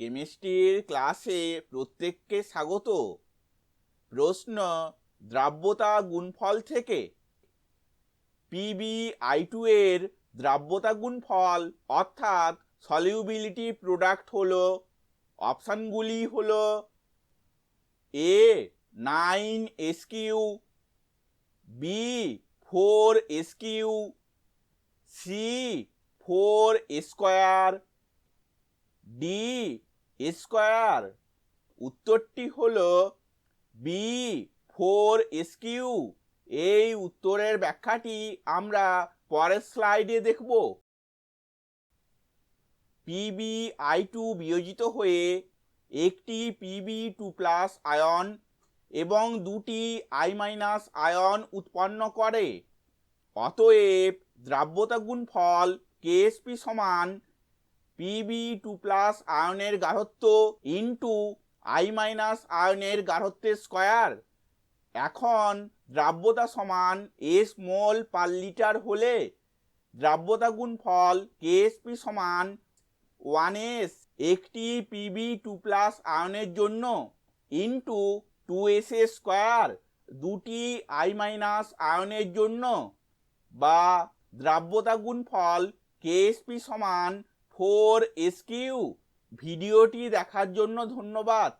কেমিস্ট্রির ক্লাসে প্রত্যেককে স্বাগত। প্রশ্ন, দ্রাব্যতা গুণফল থেকে। পিবি আই টু এর দ্রাব্যতা গুণফল অর্থাৎ সলিউবিলিটি প্রোডাক্ট হলো, অপশানগুলি হলো A nine S Q B four S Q C four square D square উত্তরটি হল বি ফোর এসকিউ এই উত্তরের ব্যাখ্যাটি আমরা পরের স্লাইডে দেখব। পিবি আই টু বিয়োজিত হয়ে একটি পিবি টু প্লাস আয়ন এবং দুটি আই মাইনাস আয়ন উৎপন্ন করে। অতএব দ্রাব্যতা গুণফল কেএসপি সমান পিবি টু প্লাস আয়নের গাঢ়ত্ব ইন্টু আই মাইনাস আয়নের গাঢ়ত্বের স্কয়ার এখন দ্রাব্যতা সমান এস মোল পার লিটার হলে দ্রাব্যতা গুণফল কেএসপি সমান ওয়ান এস একটি পিবি টু প্লাস আয়নের জন্য ইন্টু টু এস স্কোয়ার দুটি আই মাইনাস আয়নের জন্য। বা দ্রাব্যতা গুণফল কেএসপি সমান ফোর এসকিউ। ভিডিওটি দেখার জন্য ধন্যবাদ।